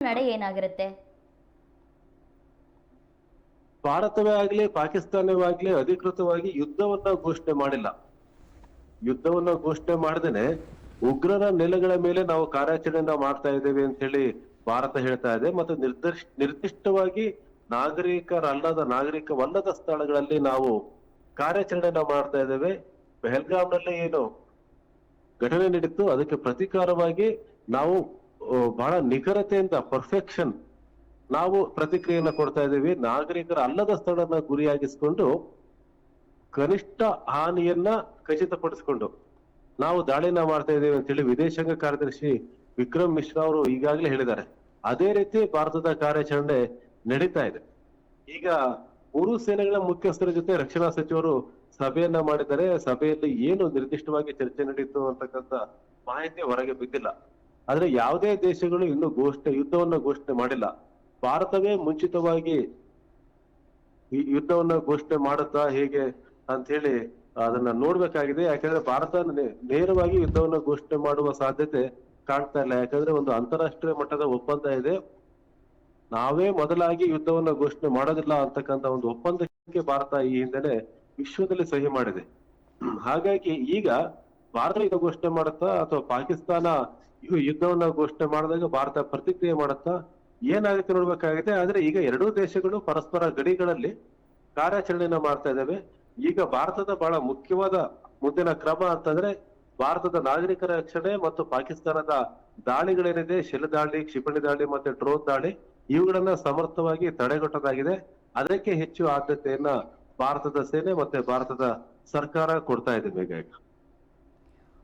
ನಡೆ ಏನಾಗಿರುತ್ತೆ? ಭಾರತವೇ ಆಗ್ಲಿ, ಪಾಕಿಸ್ತಾನವೇ ಆಗ್ಲಿ, ಅಧಿಕೃತವಾಗಿ ಯುದ್ಧವನ್ನ ಘೋಷಣೆ ಮಾಡಿಲ್ಲ. ಯುದ್ಧವನ್ನ ಘೋಷಣೆ ಮಾಡದೇನೆ ಉಗ್ರರ ನೆಲೆಗಳ ಮೇಲೆ ನಾವು ಕಾರ್ಯಾಚರಣೆಯನ್ನ ಮಾಡ್ತಾ ಇದ್ದೇವೆ ಅಂತ ಹೇಳಿ ಭಾರತ ಹೇಳ್ತಾ ಇದೆ. ಮತ್ತು ನಿರ್ದಿಷ್ಟ ನಿರ್ದಿಷ್ಟವಾಗಿ ನಾಗರಿಕರಲ್ಲದ ನಾಗರಿಕವಲ್ಲದ ಸ್ಥಳಗಳಲ್ಲಿ ನಾವು ಕಾರ್ಯಾಚರಣೆಯನ್ನ ಮಾಡ್ತಾ ಇದ್ದೇವೆ. ಪೆಹಲ್ಗಾಮ್ನಲ್ಲಿ ಏನು ಘಟನೆ ನಡೀತು, ಅದಕ್ಕೆ ಪ್ರತೀಕಾರವಾಗಿ ನಾವು ಬಹಳ ನಿಖರತೆಯಿಂದ ಪರ್ಫೆಕ್ಷನ್ ನಾವು ಪ್ರತಿಕ್ರಿಯೆಯನ್ನು ಕೊಡ್ತಾ ಇದ್ದೀವಿ. ನಾಗರಿಕರ ಅಲ್ಲದ ಸ್ಥಳನ ಗುರಿಯಾಗಿಸಿಕೊಂಡು ಕನಿಷ್ಠ ಹಾನಿಯನ್ನ ಖಚಿತಪಡಿಸಿಕೊಂಡು ನಾವು ದಾಳಿನ ಮಾಡ್ತಾ ಇದ್ದೇವೆ ಅಂತೇಳಿ ವಿದೇಶಾಂಗ ಕಾರ್ಯದರ್ಶಿ ವಿಕ್ರಮ್ ಮಿಶ್ರಾ ಅವರು ಈಗಾಗಲೇ ಹೇಳಿದ್ದಾರೆ. ಅದೇ ರೀತಿ ಭಾರತದ ಕಾರ್ಯಾಚರಣೆ ನಡೀತಾ ಇದೆ. ಈಗ ಮೂರು ಸೇನೆಗಳ ಮುಖ್ಯಸ್ಥರ ಜೊತೆ ರಕ್ಷಣಾ ಸಚಿವರು ಸಭೆಯನ್ನ ಮಾಡಿದ್ದಾರೆ. ಸಭೆಯಲ್ಲಿ ಏನು ನಿರ್ದಿಷ್ಟವಾಗಿ ಚರ್ಚೆ ನಡೆಯಿತು ಅಂತಕ್ಕಂಥ ಮಾಹಿತಿ ಹೊರಗೆ ಬಿದ್ದಿಲ್ಲ. ಆದ್ರೆ ಯಾವುದೇ ದೇಶಗಳು ಇನ್ನು ಘೋಷಣೆ, ಯುದ್ಧವನ್ನ ಘೋಷಣೆ ಮಾಡಿಲ್ಲ. ಭಾರತವೇ ಮುಂಚಿತವಾಗಿ ಈ ಯುದ್ಧವನ್ನ ಘೋಷಣೆ ಮಾಡುತ್ತಾ ಹೇಗೆ ಅಂತ ಹೇಳಿ ಅದನ್ನ ನೋಡ್ಬೇಕಾಗಿದೆ. ಯಾಕಂದ್ರೆ ಭಾರತ ನೇರವಾಗಿ ಯುದ್ಧವನ್ನ ಘೋಷಣೆ ಮಾಡುವ ಸಾಧ್ಯತೆ ಕಾಣ್ತಾ ಇಲ್ಲ. ಯಾಕಂದ್ರೆ ಒಂದು ಅಂತಾರಾಷ್ಟ್ರೀಯ ಮಟ್ಟದ ಒಪ್ಪಂದ ಇದೆ. ನಾವೇ ಮೊದಲಾಗಿ ಯುದ್ಧವನ್ನ ಘೋಷಣೆ ಮಾಡೋದಿಲ್ಲ ಅಂತಕ್ಕಂತ ಒಂದು ಒಪ್ಪಂದಕ್ಕೆ ಭಾರತ ಈ ಹಿಂದೆನೆ ವಿಶ್ವದಲ್ಲಿ ಸಹಿ ಮಾಡಿದೆ. ಹಾಗಾಗಿ ಈಗ ಭಾರತ ಯುದ್ಧ ಘೋಷಣೆ ಮಾಡುತ್ತಾ ಅಥವಾ ಪಾಕಿಸ್ತಾನ ಯುದ್ಧವನ್ನ ಘೋಷಣೆ ಮಾಡಿದಾಗ ಭಾರತ ಪ್ರತಿಕ್ರಿಯೆ ಮಾಡುತ್ತಾ ಏನಾಗುತ್ತೆ ನೋಡ್ಬೇಕಾಗಿದೆ ಆದ್ರೆ ಈಗ ಎರಡೂ ದೇಶಗಳು ಪರಸ್ಪರ ಗಡಿಗಳಲ್ಲಿ ಕಾರ್ಯಾಚರಣೆಯನ್ನ ಮಾಡ್ತಾ ಇದ್ದಾವೆ ಈಗ ಭಾರತದ ಬಹಳ ಮುಖ್ಯವಾದ ಮುಂದಿನ ಕ್ರಮ ಅಂತಂದ್ರೆ ಭಾರತದ ನಾಗರಿಕರ ರಕ್ಷಣೆ ಮತ್ತು ಪಾಕಿಸ್ತಾನದ ದಾಳಿಗಳೇನಿದೆ? ಶೆಲ್ ದಾಳಿ, ಕ್ಷಿಪಣಿ ದಾಳಿ ಮತ್ತೆ ಡ್ರೋನ್ ದಾಳಿ, ಇವುಗಳನ್ನ ಸಮರ್ಥವಾಗಿ ತಡೆಗಟ್ಟೋದಾಗಿದೆ ಅದಕ್ಕೆ ಹೆಚ್ಚು ಆದ್ಯತೆಯನ್ನ ಭಾರತದ ಸೇನೆ ಮತ್ತೆ ಭಾರತದ ಸರ್ಕಾರ ಕೊಡ್ತಾ ಇದೆ ಬೇಗ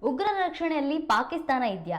ಉಗ್ರರ ರಕ್ಷಣೆಯಲ್ಲಿ ಪಾಕಿಸ್ತಾನ ಇದೆಯಾ?